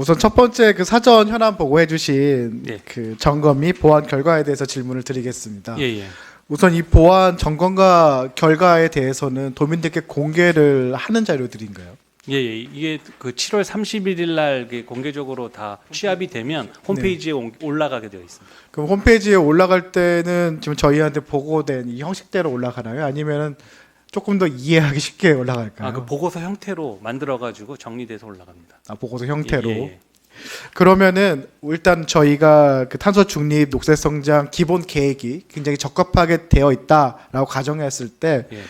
우선 첫 번째 그 사전 현안 보고해 주신 예. 그 점검 및 보완 결과에 대해서 질문을 드리겠습니다. 예, 예. 우선 이 보완 점검과 결과에 대해서는 도민들께 공개를 하는 자료들인가요? 예, 예. 이게 그 7월 31일 날 공개적으로 다 취합이 되면 홈페이지에 온- 올라가게 되어 있습니다. 그럼 홈페이지에 올라갈 때는 지금 저희한테 보고된 이 형식대로 올라가나요? 아니면은 조금 더 이해하기 쉽게 올라갈까요? 아, 그 보고서 형태로 만들어 가지고 정리돼서 올라갑니다. 아, 보고서 형태로. 예, 예, 예. 그러면은 일단 저희가 그 탄소 중립 녹색 성장 기본 계획이 굉장히 적합하게 되어 있다라고 가정했을 때 예.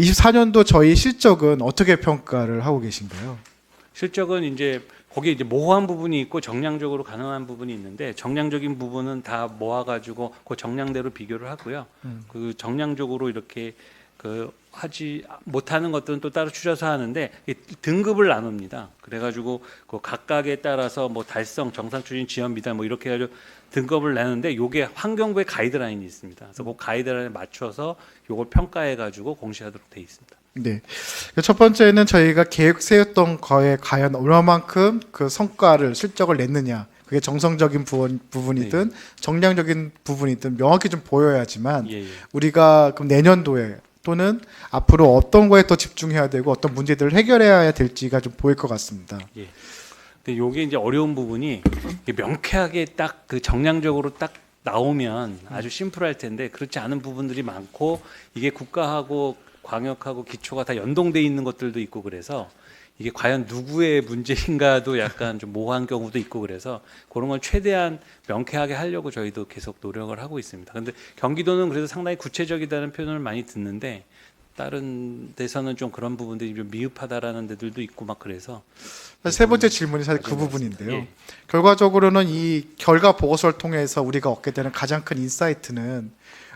24년도 저희 실적은 어떻게 평가를 하고 계신가요? 실적은 이제 거기에 이제 모호한 부분이 있고 정량적으로 가능한 부분이 있는데 정량적인 부분은 다 모아 가지고 그 정량대로 비교를 하고요. 음. 그 정량적으로 이렇게 그 하지 못하는 것들은 또 따로 추려서 하는데 이 등급을 나눕니다. 그래가지고 그 각각에 따라서 뭐 달성, 정상 추진, 지연 미달 뭐 이렇게 해가지고 등급을 내는데 요게 환경부의 가이드라인이 있습니다. 그래서 그 가이드라인에 맞춰서 요걸 평가해가지고 공시하도록 돼 있습니다. 네. 그첫 번째는 저희가 계획 세웠던 거에 과연 얼마만큼 그 성과를 실적을 냈느냐. 그게 정성적인 부분, 부분이든 정량적인 부분이든 명확히 좀 보여야지만 예, 예. 우리가 그럼 내년도에 또는 앞으로 어떤 거에 더 집중해야 되고 어떤 문제들을 해결해야 될지가 좀 보일 것 같습니다. 근데 요게 이제 어려운 부분이 명쾌하게 딱 그 정량적으로 딱 나오면 아주 심플할 텐데 그렇지 않은 부분들이 많고 이게 국가하고 광역하고 기초가 다 연동돼 있는 것들도 있고 그래서 이게 과연 누구의 문제인가도 약간 좀 모호한 경우도 있고 그래서 그런 건 최대한 명쾌하게 하려고 저희도 계속 노력을 하고 있습니다. 근데 경기도는 그래도 상당히 구체적이다는 표현을 많이 듣는데 다른 데서는 좀 그런 부분들이 좀 미흡하다라는 데들도 있고 막 그래서 사실 세 번째 질문이 사실 그 부분인데요. 예. 결과적으로는 이 결과 보고서를 통해서 우리가 얻게 되는 가장 큰 인사이트는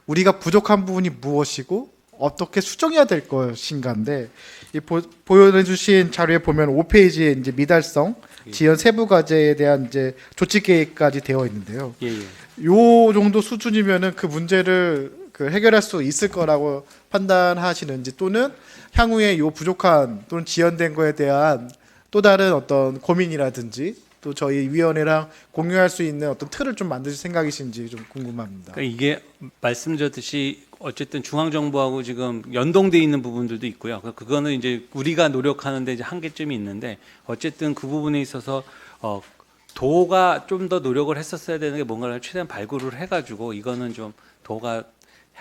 우리가 부족한 부분이 무엇이고 어떻게 수정해야 될 것인가인데 이 보, 보여주신 자료에 보면 5페이지에 이제 미달성 지연 세부 과제에 대한 이제 조치 계획까지 되어 있는데요. 예, 예. 요 정도 수준이면은 그 문제를 그 해결할 수 있을 거라고 판단하시는지 또는 향후에 요 부족한 또는 지연된 거에 대한 또 다른 어떤 고민이라든지 또 저희 위원회랑 공유할 수 있는 어떤 틀을 좀 만드실 생각이신지 좀 궁금합니다. 그러니까 이게 말씀드렸듯이 어쨌든 중앙 정부하고 지금 연동돼 있는 부분들도 있고요. 그- 그거는 이제 우리가 노력하는데 이제 한계점이 있는데 어쨌든 그 부분에 있어서 어 도가 좀 더 노력을 했었어야 되는 게 뭔가를 최대한 발굴을 해가지고 이거는 좀 도가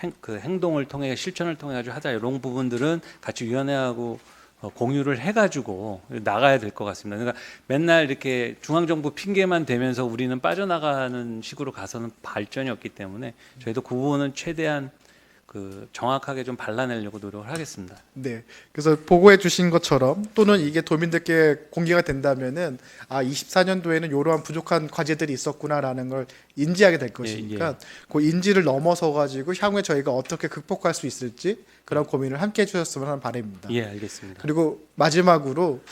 행, 그 행동을 통해 실천을 통해 가지고 하자 이런 부분들은 같이 위원회하고 어, 공유를 해가지고 나가야 될 것 같습니다. 그러니까 맨날 이렇게 중앙정부 핑계만 대면서 우리는 빠져나가는 식으로 가서는 발전이 없기 때문에 저희도 그 부분은 최대한 그 정확하게 좀 발라내려고 노력을 하겠습니다. 네. 그래서 보고해 주신 것처럼 또는 이게 도민들께 공개가 된다면은 아 24년도에는 이러한 부족한 과제들이 있었구나라는 걸 인지하게 될 것이니까 그 인지를 넘어서 가지고 향후에 저희가 어떻게 극복할 수 있을지 그런 고민을 함께 해주셨으면 하는 바람입니다. 예, 알겠습니다. 그리고 마지막으로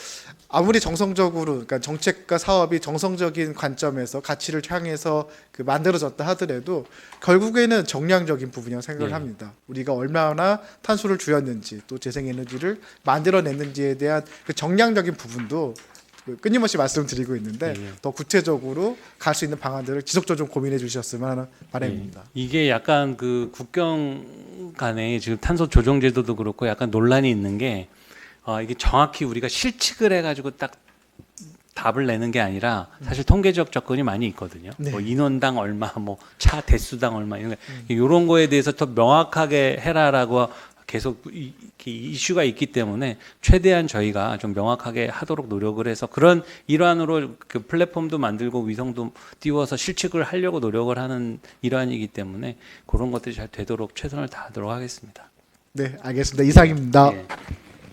아무리 정성적으로 그러니까 정책과 사업이 정성적인 관점에서 가치를 향해서 그 만들어졌다 하더라도 결국에는 정량적인 부분이라고 생각을 네. 합니다. 우리가 얼마나 탄소를 줄였는지 또 재생에너지를 만들어냈는지에 대한 그 정량적인 부분도 그 끊임없이 말씀드리고 있는데 예, 예. 더 구체적으로 갈 수 있는 방안들을 지속적으로 좀 고민해 주셨으면 하는 바람입니다. 예. 이게 약간 그 국경 간에 지금 탄소 조정 제도도 그렇고 약간 논란이 있는 게 어, 이게 정확히 우리가 실측을 해가지고 딱 답을 내는 게 아니라 사실 통계적 접근이 많이 있거든요. 네. 뭐 인원당 얼마, 뭐 차 대수당 얼마 이런 거 이런 거에 대해서 더 명확하게 해라라고 계속 이, 이슈가 있기 때문에 최대한 저희가 좀 명확하게 하도록 노력을 해서 그런 일환으로 그 플랫폼도 만들고 위성도 띄워서 실측을 하려고 노력을 하는 일환이기 때문에 그런 것들이 잘 되도록 최선을 다하도록 하겠습니다. 네, 알겠습니다. 이상입니다. 예.